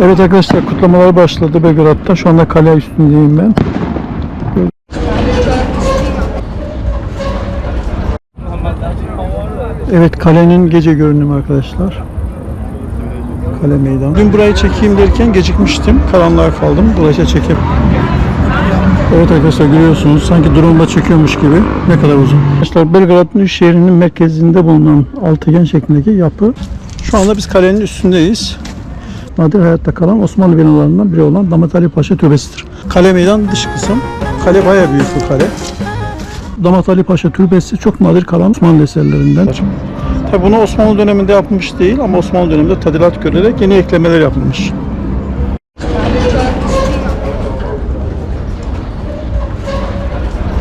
Evet arkadaşlar kutlamalar başladı Belgrad'da. Şu anda kale üstündeyim ben. Evet kalenin gece görünümü arkadaşlar. Kale meydan. Dün burayı çekeyim derken gecikmiştim. Karanlığa kaldım. Dolayısıyla çekip Evet arkadaşlar görüyorsunuz sanki drone'da çekiyormuş gibi. Ne kadar uzun. Arkadaşlar Belgrad'ın şehrinin merkezinde bulunan altıgen şeklindeki yapı. Şu anda biz kalenin üstündeyiz. Nadir hayatta kalan Osmanlı binalarından biri olan Damat Ali Paşa Türbesi'dir. Kale meydan dış kısım. Kale bayağı büyük bir kale. Damat Ali Paşa Türbesi çok nadir kalan Osmanlı eserlerinden. Tabi bunu Osmanlı döneminde yapmış değil ama Osmanlı döneminde tadilat görülerek yeni eklemeler yapılmış.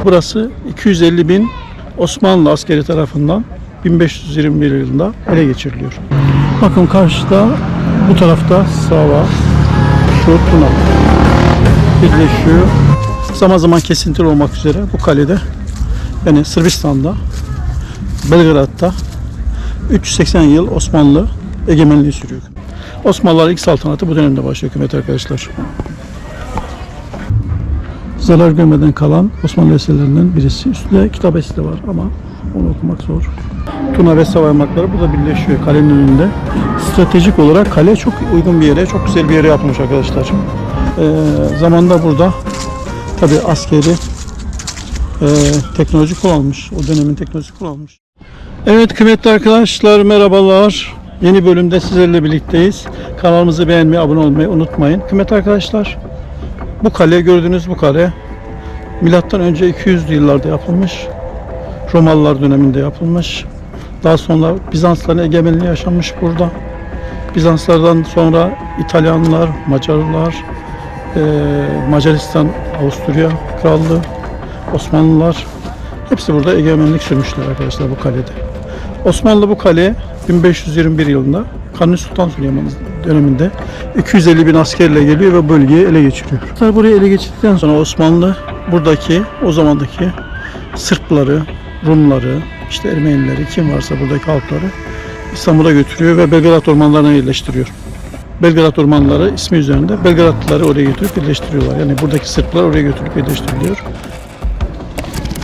Burası 250 bin Osmanlı askeri tarafından 1521 yılında ele geçiriliyor. Bakın karşıda bu tarafta Sava, şu Tuna birleşiyor. Zaman zaman kesintili olmak üzere bu kalede yani Sırbistan'da Belgrad'da 380 yıl Osmanlı egemenliği sürüyor. Osmanlılar ilk saltanatı bu dönemde başlıyor hükümet arkadaşlar. Zarar görmeden kalan Osmanlı eserlerinden birisi. Üstünde kitap eseri var ama onu okumak zor. Tuna ve Sava ırmakları burada birleşiyor kalenin önünde. Stratejik olarak kale çok uygun bir yere, çok güzel bir yere yapılmış arkadaşlar. Ee, zamanda burada tabi askeri e, teknoloji kullanmış. O dönemin teknolojisi kullanmış. Evet kıymetli arkadaşlar merhabalar. Yeni bölümde sizlerle birlikteyiz. Kanalımızı beğenmeyi, abone olmayı unutmayın. Kıymetli arkadaşlar bu kale gördüğünüz bu kale milattan önce 200'lü yıllarda yapılmış. Romalılar döneminde yapılmış. Daha sonra Bizansların egemenliği yaşanmış burada. Bizanslardan sonra İtalyanlar, Macarlar, eee, Macaristan, Avusturya Krallığı, Osmanlılar hepsi burada egemenlik sürmüşler arkadaşlar bu kalede. Osmanlı bu kale 1521 yılında Kanuni Sultan Süleyman döneminde 250 bin askerle geliyor ve bölgeyi ele geçiriyor. Burayı ele geçirdikten sonra Osmanlı buradaki o zamandaki Sırpları, Rumları, işte Ermenileri kim varsa buradaki halkları İstanbul'a götürüyor ve Belgrad ormanlarına yerleştiriyor. Belgrad ormanları ismi üzerinde Belgradlıları oraya götürüp birleştiriyorlar. Yani buradaki Sırplar oraya götürüp birleştiriliyor.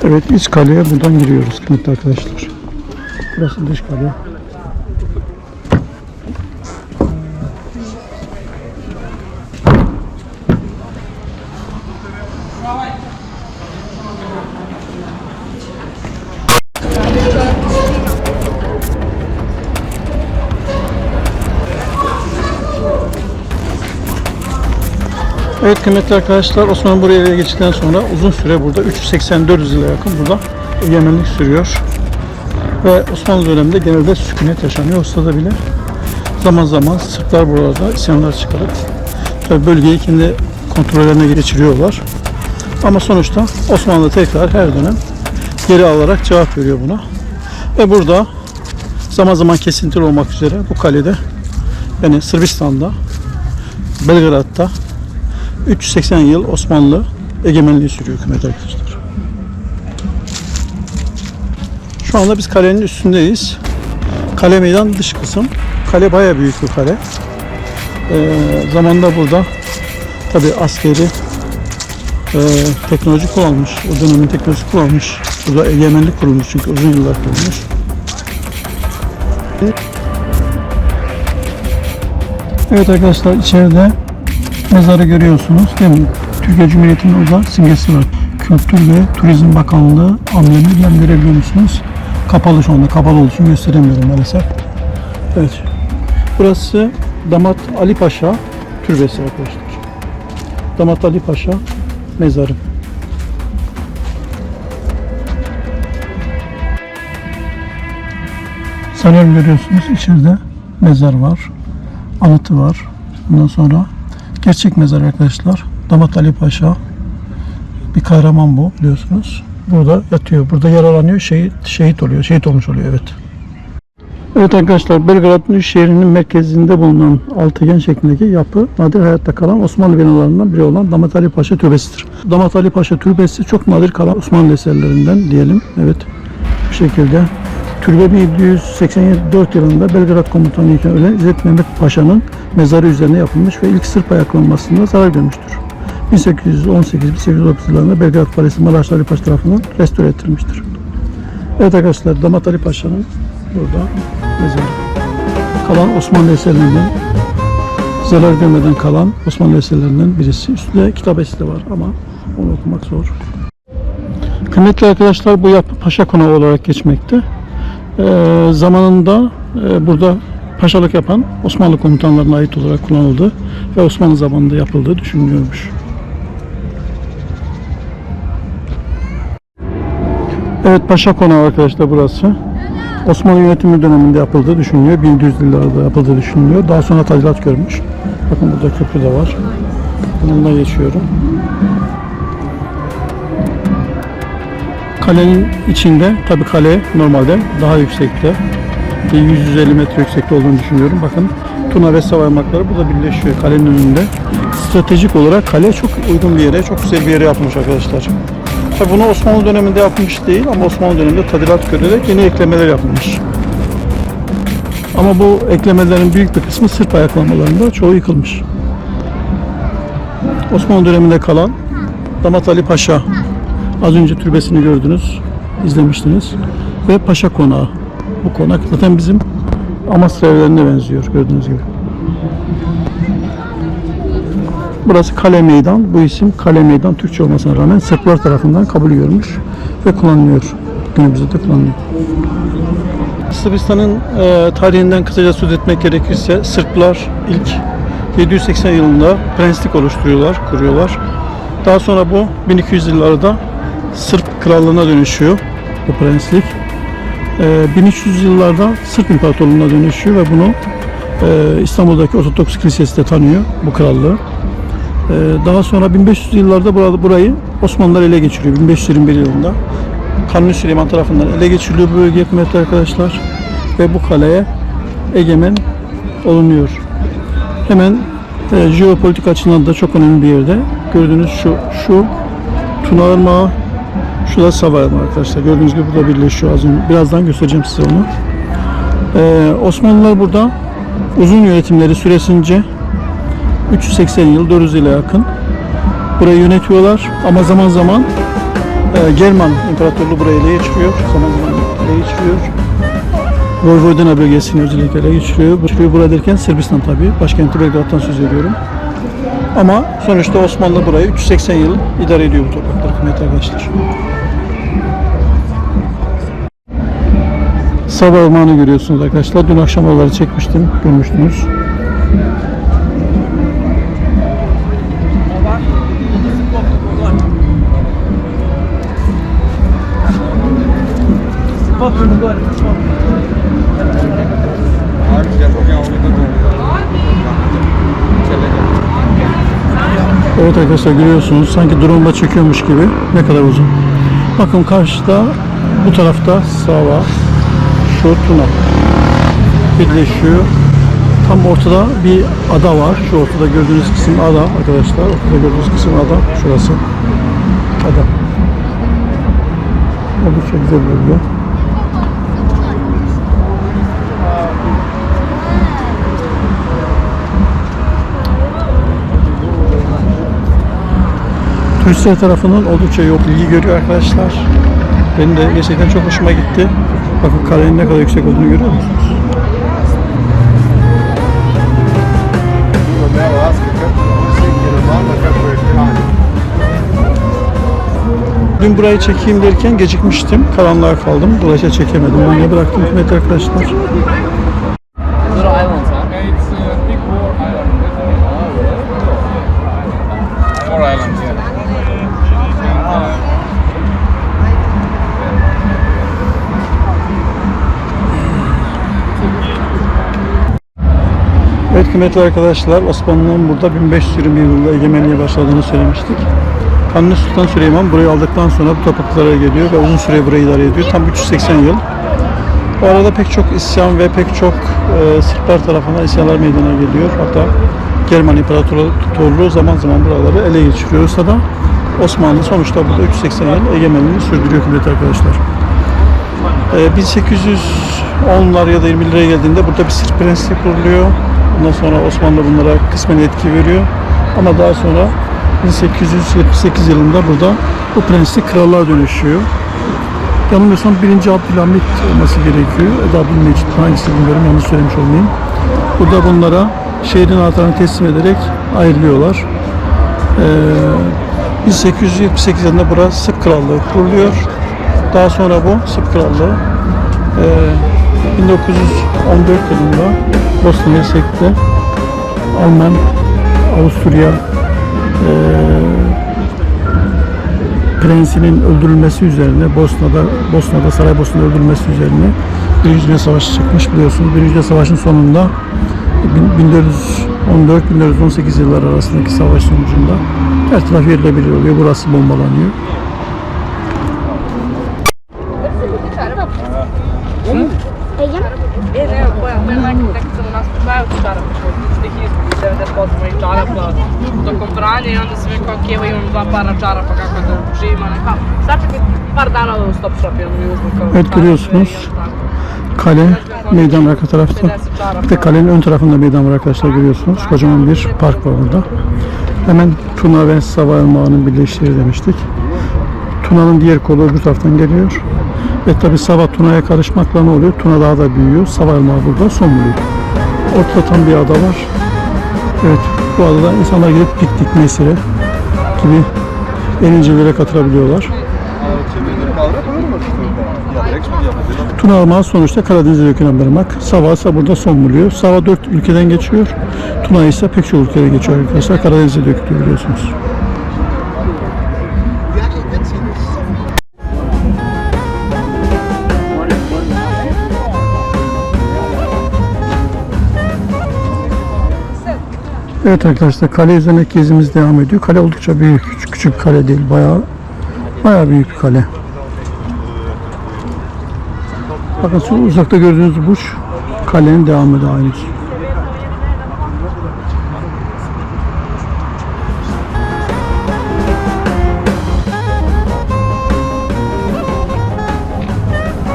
Evet iç kaleye buradan giriyoruz kıymetli arkadaşlar. Burası dış kale. Evet kıymetli arkadaşlar Osmanlı buraya ele geçtikten sonra uzun süre burada 384 yıla yakın burada egemenlik sürüyor. Ve Osmanlı döneminde genelde sükunet yaşanıyor. Olsa da bile zaman zaman Sırplar burada isyanlar çıkarıp tabii bölgeyi kendi kontrollerine geçiriyorlar. Ama sonuçta Osmanlı tekrar her dönem geri alarak cevap veriyor buna. Ve burada zaman zaman kesintili olmak üzere bu kalede yani Sırbistan'da Belgrad'da 380 yıl Osmanlı egemenliği sürüyor hükümet arkadaşlar. Şu anda biz kalenin üstündeyiz. Kale meydan dış kısım. Kale bayağı büyük bir kale. Ee, zamanda burada tabi askeri e, teknoloji kullanmış. O dönemin teknolojisi kullanmış. Burada egemenlik kurulmuş çünkü uzun yıllar kurulmuş. Evet arkadaşlar içeride mezarı görüyorsunuz değil mi? Türkiye Cumhuriyeti'nin orada simgesi var. Kültür ve Turizm Bakanlığı amblemi yan görebiliyor musunuz? Kapalı şu anda. Kapalı olduğu için gösteremiyorum maalesef. Evet. Burası Damat Ali Paşa Türbesi arkadaşlar. Damat Ali Paşa mezarı. Sanıyorum görüyorsunuz içeride mezar var. Anıtı var. Ondan sonra gerçek mezar arkadaşlar. Damat Ali Paşa bir kahraman bu biliyorsunuz. Burada yatıyor. Burada yaralanıyor. Şehit, şehit oluyor. Şehit olmuş oluyor evet. Evet arkadaşlar Belgrad'ın şehrinin merkezinde bulunan altıgen şeklindeki yapı nadir hayatta kalan Osmanlı binalarından biri olan Damat Ali Paşa Türbesi'dir. Damat Ali Paşa Türbesi çok nadir kalan Osmanlı eserlerinden diyelim. Evet bu şekilde Türbe 1784 yılında Belgrad komutanı iken ölen İzzet Mehmet Paşa'nın mezarı üzerine yapılmış ve ilk Sırp ayaklanmasında zarar görmüştür. 1818-1830 yıllarında Belgrad Valisi Maraş Ali Paşa tarafından restore edilmiştir. Evet arkadaşlar Damat Ali Paşa'nın burada mezarı. Kalan Osmanlı eserlerinden zarar görmeden kalan Osmanlı eserlerinden birisi. Üstünde kitap eseri var ama onu okumak zor. Kıymetli arkadaşlar bu yapı Paşa Konağı olarak geçmekte. Ee, zamanında e, burada paşalık yapan Osmanlı komutanlarına ait olarak kullanıldı ve Osmanlı zamanında yapıldığı düşünülüyormuş. Evet Paşa Konağı arkadaşlar burası. Osmanlı yönetimi döneminde yapıldığı düşünülüyor. 1700 yıllarda yapıldığı düşünülüyor. Daha sonra tadilat görmüş. Bakın burada köprü de var. Bununla geçiyorum. Kalenin içinde tabii kale normalde daha yüksekte. Bir 150 metre yüksekte olduğunu düşünüyorum. Bakın Tuna ve Savaymakları burada birleşiyor kalenin önünde. Stratejik olarak kale çok uygun bir yere, çok güzel bir yere yapılmış arkadaşlar. Tabii bunu Osmanlı döneminde yapmış değil ama Osmanlı döneminde tadilat görerek yeni eklemeler yapılmış. Ama bu eklemelerin büyük bir kısmı Sırp ayaklanmalarında çoğu yıkılmış. Osmanlı döneminde kalan Damat Ali Paşa az önce türbesini gördünüz, izlemiştiniz ve Paşa Konağı. Bu konak zaten bizim Amasra evlerine benziyor gördüğünüz gibi. Burası Kale Meydan. Bu isim Kale Meydan Türkçe olmasına rağmen Sırplar tarafından kabul görmüş ve kullanılıyor. Günümüzde de kullanılıyor. Sırbistan'ın e, tarihinden kısaca söz etmek gerekirse Sırplar ilk 780 yılında prenslik oluşturuyorlar, kuruyorlar. Daha sonra bu 1200 yıllarda Sırp krallığına dönüşüyor bu prenslik. E, 1300 yıllarda Sırp İmparatorluğu'na dönüşüyor ve bunu e, İstanbul'daki Ortodoks Kilisesi de tanıyor bu krallığı. Ee, Daha sonra 1500 yıllarda burada burayı Osmanlılar ele geçiriyor. 1521 yılında. Kanuni Süleyman tarafından ele geçiriliyor bu bölge kıymetli arkadaşlar. Ve bu kaleye egemen olunuyor. Hemen e, jeopolitik açıdan da çok önemli bir yerde. Gördüğünüz şu şu Tuna şu da Sava Irmağı arkadaşlar. Gördüğünüz gibi burada birleşiyor az önce. Birazdan göstereceğim size onu. Ee, Osmanlılar burada uzun yönetimleri süresince 380 yıl, 400 yıla yakın burayı yönetiyorlar ama zaman zaman e, German İmparatorluğu burayı ele geçiriyor. Zaman zaman ele geçiriyor. Vojvodina bölgesini özellikle ele geçiriyor. Bu burada derken Sırbistan tabii. Başkenti Belgrad'dan söz ediyorum. Ama sonuçta Osmanlı burayı 380 yıl idare ediyor bu toprakları kıymetli arkadaşlar. Sabah Irmağı'nı görüyorsunuz arkadaşlar. Dün akşam oraları çekmiştim. Görmüştünüz. Arkadaşlar görüyorsunuz sanki drone'la çekiyormuş gibi ne kadar uzun. Bakın karşıda bu tarafta Sava, şu birleşiyor. Tam ortada bir ada var. Şu ortada gördüğünüz kısım ada arkadaşlar. Ortada gördüğünüz kısım ada. Şurası. Ada. Oldukça güzel bir bölge. Turistler tarafından oldukça yok ilgi görüyor arkadaşlar. Benim de gerçekten çok hoşuma gitti. Bakın kalenin ne kadar yüksek olduğunu görüyor musunuz? Dün burayı çekeyim derken gecikmiştim. Karanlığa kaldım. Dolayısıyla çekemedim. Ben de bıraktım kıymetli arkadaşlar. Evet kıymetli arkadaşlar Osmanlı'nın burada 1520 yılında egemenliğe başladığını söylemiştik. Kanuni Sultan Süleyman burayı aldıktan sonra bu topraklara geliyor ve uzun süre burayı idare ediyor. Tam 380 yıl. Bu arada pek çok isyan ve pek çok e, Sırplar tarafından isyanlar meydana geliyor. Hatta German İmparatorluğu zaman zaman buraları ele geçiriyorsa da Osmanlı sonuçta burada 380 yıl egemenliğini sürdürüyor kıymetli arkadaşlar. Ee, 1810'lar ya da 20'lere geldiğinde burada bir Sırp prensi kuruluyor. Ondan sonra Osmanlı bunlara kısmen etki veriyor. Ama daha sonra 1878 yılında burada bu prenslik krallığa dönüşüyor. Yanılmıyorsam 1. Abdülhamit olması gerekiyor. Eda Abdülmecit hangisi bilmiyorum yanlış söylemiş olmayayım. Burada bunlara şehrin anahtarını teslim ederek ayrılıyorlar. Ee, 1878 yılında burası Sırp Krallığı kuruluyor. Daha sonra bu Sırp Krallığı e, 1914 yılında Bosna Hersek'te Alman, Avusturya e, prensinin öldürülmesi üzerine Bosna'da Bosna'da Saraybosna'da öldürülmesi üzerine Birinci Dünya Savaşı çıkmış biliyorsunuz. Birinci Dünya Savaşı'nın sonunda 14-1918 yılları arasındaki savaş sonucunda her taraf yerle bir oluyor. Burası bombalanıyor. E, ne, poi a me nek, nek sam nas preparajo tu čarape, tih ispod 90% mojih čarapa tokom branja i onda sam rekao, ok, evo imam dva para čarapa, kako da živim, a neka, sačekaj par dana da u stop shop i onda mi uzmu kao Evet, görüyorsunuz. Kale, meydan arka tarafta. Bir de kalenin ön tarafında meydan var arkadaşlar görüyorsunuz. Kocaman bir park var burada. Hemen Tuna ve Sava Irmağı'nın birleştiği demiştik. Tuna'nın diğer kolu öbür taraftan geliyor. Ve tabi Sava Tuna'ya karışmakla ne oluyor? Tuna daha da büyüyor. Sava Irmağı burada son buluyor. Ortada tam bir ada var. Evet bu adada insanlar gidip piknik, mesire gibi eğlencelere katılabiliyorlar. Tuna Armağı sonuçta Karadeniz'e dökülen bir. Sava ise burada son buluyor. Sava dört ülkeden geçiyor. Tuna ise pek çok ülkede geçiyor arkadaşlar. Karadeniz'e dökülüyor biliyorsunuz. Evet arkadaşlar kale üzerine gezimiz devam ediyor. Kale oldukça büyük. Küçük, küçük kale değil. Bayağı bayağı büyük bir kale. Bakın şu uzakta gördüğünüz burç kalenin devamı da aynı.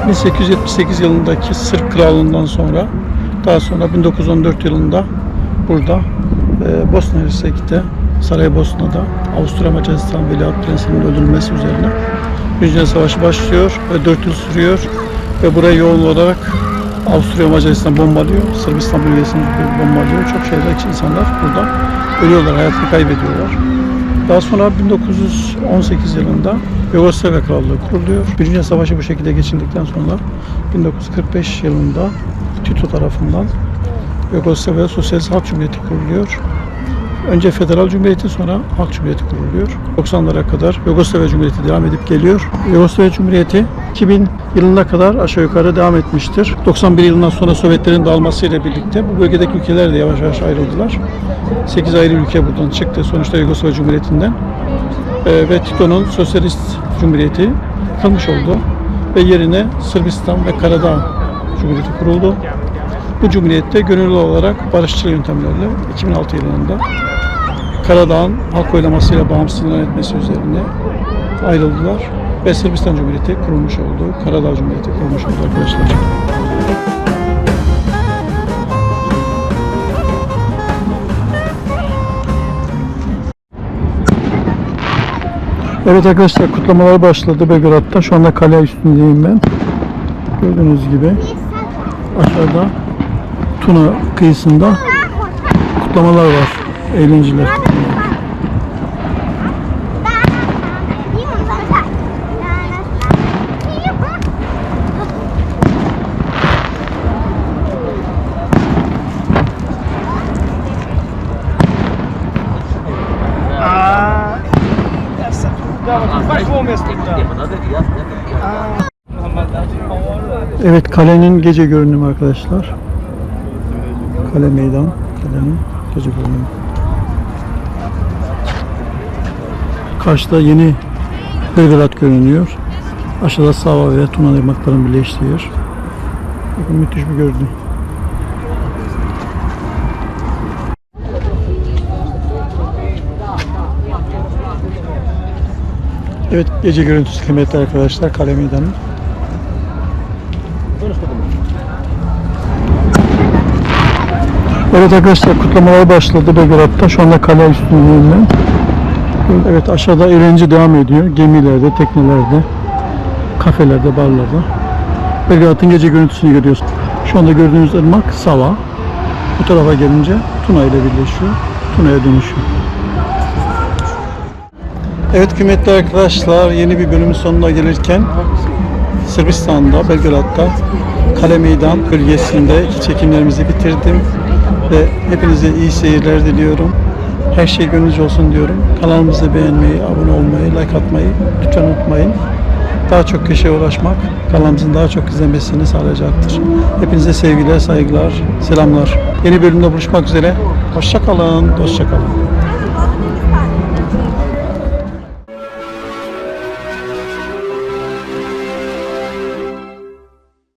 ...1878 yılındaki Sırp Krallığından sonra... ...daha sonra 1914 yılında... ...burada e, Bosna Hersek'te... ...Saraybosna'da... ...Avusturya Macaristan Veliaht Prensi'nin öldürülmesi üzerine... Dünya Savaşı başlıyor ve 4 yıl sürüyor ve burayı yoğun olarak Avusturya Macaristan bombalıyor, Sırbistan bölgesini bombalıyor. Çok şeyde insanlar burada ölüyorlar, hayatını kaybediyorlar. Daha sonra 1918 yılında Yugoslavya Krallığı kuruluyor. Birinci Savaşı bu şekilde geçildikten sonra 1945 yılında Tito tarafından Yugoslavya Sosyalist Halk Cumhuriyeti kuruluyor. Önce Federal Cumhuriyeti sonra Halk Cumhuriyeti kuruluyor. 90'lara kadar Yugoslavya Cumhuriyeti devam edip geliyor. Yugoslavya Cumhuriyeti 2000 yılına kadar aşağı yukarı devam etmiştir. 91 yılından sonra Sovyetlerin dağılmasıyla birlikte bu bölgedeki ülkeler de yavaş yavaş ayrıldılar. 8 ayrı ülke buradan çıktı sonuçta Yugoslavya Cumhuriyeti'nden. Ee, ve Tito'nun Sosyalist Cumhuriyeti yıkılmış oldu. Ve yerine Sırbistan ve Karadağ Cumhuriyeti kuruldu. Bu cumhuriyette gönüllü olarak barışçıl yöntemlerle 2006 yılında Karadağ'ın halk oylamasıyla bağımsız ilan etmesi üzerine ayrıldılar ve Sırbistan Cumhuriyeti kurulmuş oldu. Karadağ Cumhuriyeti kurulmuş oldu arkadaşlar. Evet arkadaşlar kutlamalar başladı Belgrad'da. Şu anda kale üstündeyim ben. Gördüğünüz gibi aşağıda Tuna kıyısında kutlamalar var. Eğlenceler. Evet kalenin gece görünümü arkadaşlar. Kale meydan. Kalenin gece görünümü. Karşıda yeni Belgrad görünüyor. Aşağıda Sava ve Tuna ırmakların birleştiği yer. Bakın müthiş bir görünüm. Evet gece görüntüsü kıymetli arkadaşlar kale meydanı. Evet arkadaşlar kutlamalar başladı Belgrad'da. Şu anda kale üstünlüğünde. Evet aşağıda eğlence devam ediyor. Gemilerde, teknelerde, kafelerde, barlarda. Belgrad'ın gece görüntüsünü görüyorsunuz. Şu anda gördüğünüz ırmak Sava. Bu tarafa gelince Tuna ile birleşiyor. Tuna'ya dönüşüyor. Evet kıymetli arkadaşlar yeni bir bölümün sonuna gelirken Sırbistan'da, Belgrad'da Kale Meydan bölgesinde çekimlerimizi bitirdim ve hepinize iyi seyirler diliyorum. Her şey gönlünüzce olsun diyorum. Kanalımızı beğenmeyi, abone olmayı, like atmayı lütfen unutmayın. Daha çok kişiye ulaşmak kanalımızın daha çok izlenmesini sağlayacaktır. Hepinize sevgiler, saygılar, selamlar. Yeni bölümde buluşmak üzere. Hoşça kalın, hoşça kalın.